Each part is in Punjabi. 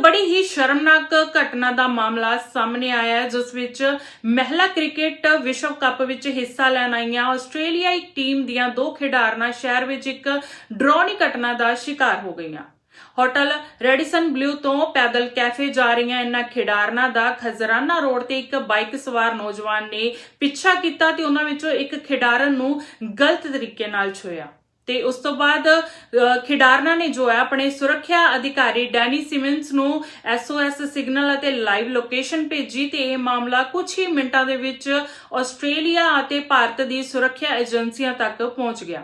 ਬੜੀ ਹੀ ਸ਼ਰਮਨਾਕ ਘਟਨਾ ਦਾ ਮਾਮਲਾ ਸਾਹਮਣੇ ਆਇਆ ਹੈ, ਜਿਸ ਵਿੱਚ ਮਹਿਲਾ ਕ੍ਰਿਕਟ ਵਿਸ਼ਵ ਕੱਪ ਵਿੱਚ ਹਿੱਸਾ ਲੈਣ ਆਈਆਂ। ਆਸਟ੍ਰੇਲੀਆਈ ਟੀਮ ਦੀਆਂ ਦੋ ਖਿਡਾਰਨਾਂ ਸ਼ਹਿਰ ਵਿੱਚ ਇੱਕ ਡਰੋਨੀ ਘਟਨਾ ਦਾ ਸ਼ਿਕਾਰ ਹੋ ਗਈਆਂ। ਹੋਟਲ ਰੈਡੀਸਨ ਬਲੂ ਤੋਂ ਪੈਦਲ ਕੈਫੇ ਜਾ ਰਹੀਆਂ ਇਹਨਾਂ ਖਿਡਾਰਨਾਂ ਦਾ ਖਜ਼ਰਾਨਾ ਰੋਡ ਤੇ ਇੱਕ ਬਾਈਕ ਸਵਾਰ ਨੌਜਵਾਨ ਨੇ ਪਿੱਛਾ ਕੀਤਾ ਤੇ ਉਹਨਾਂ ਵਿੱਚੋਂ ਇੱਕ ਖਿਡਾਰਨ ਨੂੰ ਗਲਤ ਤਰੀਕੇ ਨਾਲ ਛੁਇਆ ਤੇ ਉਸ ਤੋਂ ਬਾਅਦ ਅ, ਖਿਡਾਰਨਾਂ ਨੇ ਜੋ ਹੈ ਆਪਣੇ ਸੁਰੱਖਿਆ ਅਧਿਕਾਰੀ ਡੈਨੀ ਸਿਮਨਸ ਨੂੰ ਐਸਓਐਸ ਸਿਗਨਲ ਅਤੇ ਲਾਈਵ ਲੋਕੇਸ਼ਨ ਭੇਜੀ ਤੇ ਇਹ ਮਾਮਲਾ ਕੁਝ ਹੀ ਮਿੰਟਾਂ ਦੇ ਵਿੱਚ ਆਸਟ੍ਰੇਲੀਆ ਅਤੇ ਭਾਰਤ ਦੀ ਸੁਰੱਖਿਆ ਏਜੰਸੀਆਂ ਤੱਕ ਪਹੁੰਚ ਗਿਆ।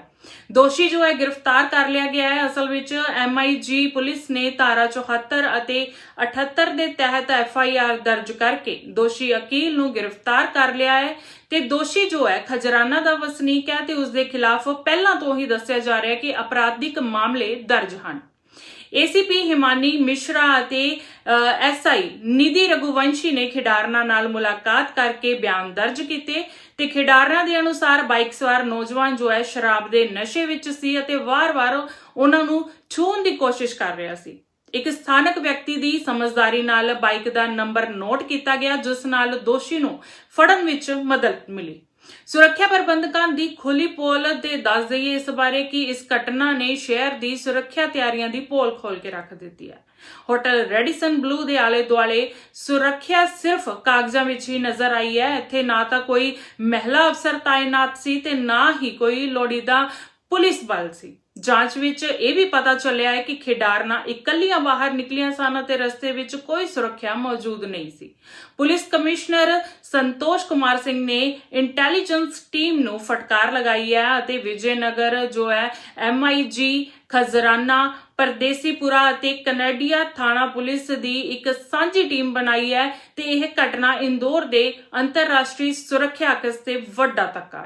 ਦੋਸ਼ੀ ਜੋ ਹੈ ਗ੍ਰਿਫਤਾਰ ਕਰ ਲਿਆ ਗਿਆ ਹੈ। ਅਸਲ ਵਿੱਚ ਐਮਆਈਜੀ ਪੁਲਿਸ ਨੇ ਧਾਰਾ 74 ਅਤੇ 78 ਦੇ ਤਹਿਤ ਐਫਆਈਆਰ ਦਰਜ ਕਰਕੇ ਦੋਸ਼ੀ ਅਕੀਲ ਨੂੰ ਗ੍ਰਿਫਤਾਰ ਕਰ ਲਿਆ ਹੈ। ਤੇ ਦੋਸ਼ੀ ਜੋ ਹੈ, ਖਜਰਾਨਾ ਦਾ ਵਸਨੀਕ ਹੈ ਤੇ ਉਸ ਦੇ ਖਿਲਾਫ ਪਹਿਲਾਂ ਤੋਂ ਹੀ ਦੱਸਿਆ ਜਾ ਰਿਹਾ ਹੈ ਕਿ ਅਪਰਾਧਿਕ ਮਾਮਲੇ ਦਰਜ ਹਨ। ਏਸੀਪੀ ਹਿਮਾਨੀ ਮਿਸ਼ਰਾ ਅਤੇ ਐਸਆਈ ਨਿਧੀ ਰਘੁਵੰਸ਼ੀ ਨੇ ਖਿਡਾਰਨਾਂ ਨਾਲ ਮੁਲਾਕਾਤ ਕਰਕੇ ਬਿਆਨ ਦਰਜ ਕੀਤੇ ਤੇ ਖਿਡਾਰਨਾਂ ਦੇ ਅਨੁਸਾਰ ਬਾਈਕ ਸਵਾਰ ਨੌਜਵਾਨ ਜੋ ਹੈ, ਸ਼ਰਾਬ ਦੇ ਨਸ਼ੇ ਵਿੱਚ ਸੀ ਅਤੇ ਵਾਰ-ਵਾਰ ਉਹਨਾਂ ਨੂੰ ਛੂਹਣ ਦੀ ਕੋਸ਼ਿਸ਼ ਕਰ ਰਿਹਾ ਸੀ। ਇੱਕ ਸਥਾਨਕ ਵਿਅਕਤੀ ਦੀ ਸਮਝਦਾਰੀ ਨਾਲ ਬਾਈਕ ਦਾ ਨੰਬਰ ਨੋਟ ਕੀਤਾ ਗਿਆ, ਜਿਸ ਨਾਲ ਦੋਸ਼ੀ ਨੂੰ ਫੜਨ ਵਿੱਚ ਮਦਦ ਮਿਲੀ। ਸੁਰੱਖਿਆ ਪ੍ਰਬੰਧਕਾਂ ਦੀ ਖੁੱਲੀ ਪੋਲ ਦੇ ਦੱਸ ਦਈਏ ਇਸ ਬਾਰੇ ਕਿ ਇਸ ਘਟਨਾ ਨੇ ਸ਼ਹਿਰ ਦੀ ਸੁਰੱਖਿਆ ਤਿਆਰੀਆਂ ਦੀ ਪੋਲ ਖੋਲ ਕੇ ਰੱਖ ਦਿੱਤੀ ਹੈ। ਹੋਟਲ ਰੈਡੀਸਨ ਬਲੂ ਦੇ ਆਲੇ ਦੁਆਲੇ ਸੁਰੱਖਿਆ ਸਿਰਫ ਕਾਗਜ਼ਾਂ ਵਿੱਚ ਹੀ ਨਜ਼ਰ ਆਈ ਹੈ। ਇੱਥੇ ਨਾ ਤਾਂ ਕੋਈ ਮਹਿਲਾ ਅਫਸਰ ਤਾਇਨਾਤ ਸੀ ਤੇ ਨਾ ਹੀ ਕੋਈ ਲੋੜੀਦਾ ਪੁਲਿਸ ਬਲ ਸੀ। ਜਾਂਚ ਵਿੱਚ ਇਹ ਵੀ ਪਤਾ ਚੱਲਿਆ ਹੈ ਕਿ ਖਿਡਾਰਨਾ ਇਕੱਲੀਆਂ ਬਾਹਰ ਨਿਕਲੀਆਂ ਸਨ ਅਤੇ ਰਸਤੇ ਵਿੱਚ ਕੋਈ ਸੁਰੱਖਿਆ ਮੌਜੂਦ ਨਹੀਂ ਸੀ। ਪੁਲਿਸ ਕਮਿਸ਼ਨਰ ਸੰਤੋਸ਼ ਕੁਮਾਰ ਸਿੰਘ ਨੇ ਇੰਟੈਲੀਜੈਂਸ ਟੀਮ ਨੂੰ ਫਟਕਾਰ ਲਗਾਈ ਹੈ ਅਤੇ ਵਿਜੇਨਗਰ ਜੋ ਹੈ ਐਮਆਈਜੀ ਖਜ਼ਰਾਨਾ, ਪਰਦੇਸੀਪੁਰਾ ਅਤੇ ਕਨੇਡੀਆ ਥਾਣਾ ਪੁਲਿਸ ਦੀ ਇੱਕ ਸਾਂਝੀ ਟੀਮ ਬਣਾਈ ਹੈ ਤੇ ਇਹ ਘਟਨਾ ਇੰਦੌਰ ਦੇ ਅੰਤਰਰਾਸ਼ਟਰੀ ਸੁਰੱਖਿਆ ਅਕਸ ਤੇ ਵੱਡਾ ਧੱਕਾ